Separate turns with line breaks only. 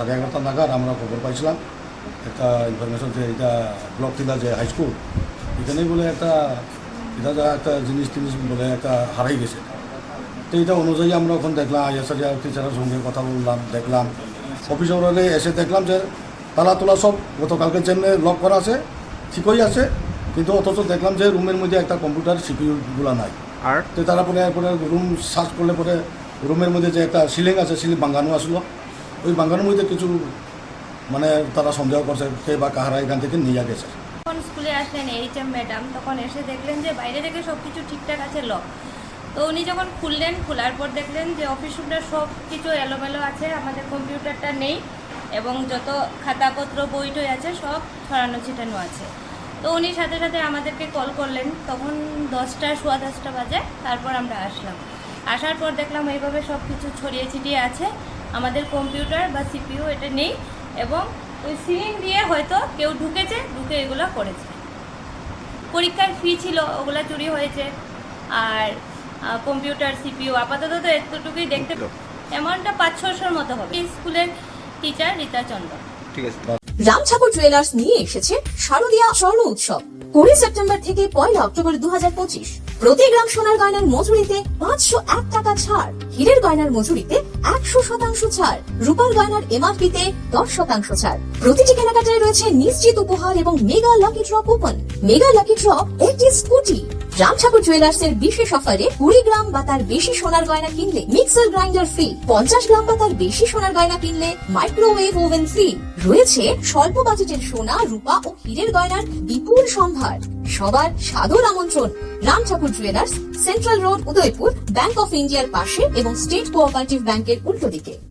সাড়ে এগারোটা নাগাদ আমরা খবর পাইছিলাম। একটা ইনফরমেশন যে এটা ব্লক টিলা যে হাই স্কুল এখানেই বলে একটা এটা যা একটা জিনিস টিনিস বলে একটা হারাই গেছে। তো এটা অনুযায়ী আমরা ওখানে দেখলাম আইএসআর টিচারের সঙ্গে কথা বললাম দেখলাম। অফিসারে এসে দেখলাম যে তালা তোলা সব গতকালকে যেমনি লক করা আছে ঠিকই আছে কিন্তু অথচ দেখলাম যে রুমের মধ্যে একটা কম্পিউটার সিপিইউগুলো নাই।
আর?
তো তারা পরে পরে রুম সার্চ করলে পরে রুমের মধ্যে যে একটা সিলিং আছে সিলিং বাঙ্গানো আসলো। ওই বাঙ্গানোর মধ্যে কিছু মানে তারা সন্দেহ করছে কে বা কাহারা এখান থেকে নিয়ে গেছে।
যখন স্কুলে আসলেন এইচ এম ম্যাডাম, তখন এসে দেখলেন যে বাইরে থেকে সব কিছু ঠিকঠাক আছে লক তো উনি যখন খুললেন, খোলার পর দেখলেন যে অফিস রুমটা সব কিছু এলোমেলো আছে, আমাদের কম্পিউটারটা নেই এবং যত খাতাপত্র বই টই আছে, সব ছড়ানো ছিটানো আছে। তো উনি সাথে সাথে আমাদেরকে কল করলেন। তখন দশটা, সোয়া দশটা বাজে, তারপর আমরা আসলাম। আসার পর দেখলাম এইভাবে সব কিছু ছড়িয়ে ছিটিয়ে আছে। আমাদের কম্পিউটার বা সিপিইউ এটা নেই এবং ওই সিলিং দিয়ে হয়তো কেউ ঢুকেছে ঢুকে এগুলো করেছে। পরীক্ষার ফি ছিল ওগুলা চুরি হয়েছে। আর কম্পিউটার সিপিইউ আপাতত তো এতটুকুই দেখতে অ্যামাউন্টটা পাঁচ ছশোর মতো হবে। এই স্কুলের টিচার রীতা চন্দ্র।
ঠিক আছে
রাম ঠাকুর জুয়েলার্স নিয়ে এসেছে শারদীয়া স্বর্ণ উৎসব। কুড়ি সেপ্টেম্বর থেকে পয়লা অক্টোবর দু প্রতি গ্রাম সোনার গয়নার মজুরিতে পাঁচশো এক টাকা ছাড়। হীরের গয়নার মজুরিতে একশো শতাংশ ছাড়। রূপার গয়নার এমআরপি তে দশ শতাংশ ছাড়। প্রতিটি কেনাকাটায় রয়েছে নিশ্চিত উপহার এবং mega lucky draw coupon. Mega lucky draw একটি স্কুটি। রাম ঠাকুর জুয়েলার্স এর বিশেষ অফারে কুড়ি গ্রাম বা তার বেশি সোনার গয়না কিনলে মিক্সার গ্রাইন্ডার ফ্রি পঞ্চাশ গ্রাম বা তার বেশি সোনার গয়না কিনলে মাইক্রোওয়েভ ওভেন ফ্রি রয়েছে স্বল্প বাজেটের সোনা, রূপা ও হীরের গয়নার বিপুল সম্ভার। সবার সাদর আমন্ত্রণ। Ram Thakur jewellers central road Udaipur bank of ইন্ডিয়ার পাশে এবং স্টেট কোঅপারেটিভ ব্যাংকের উল্টো দিকে।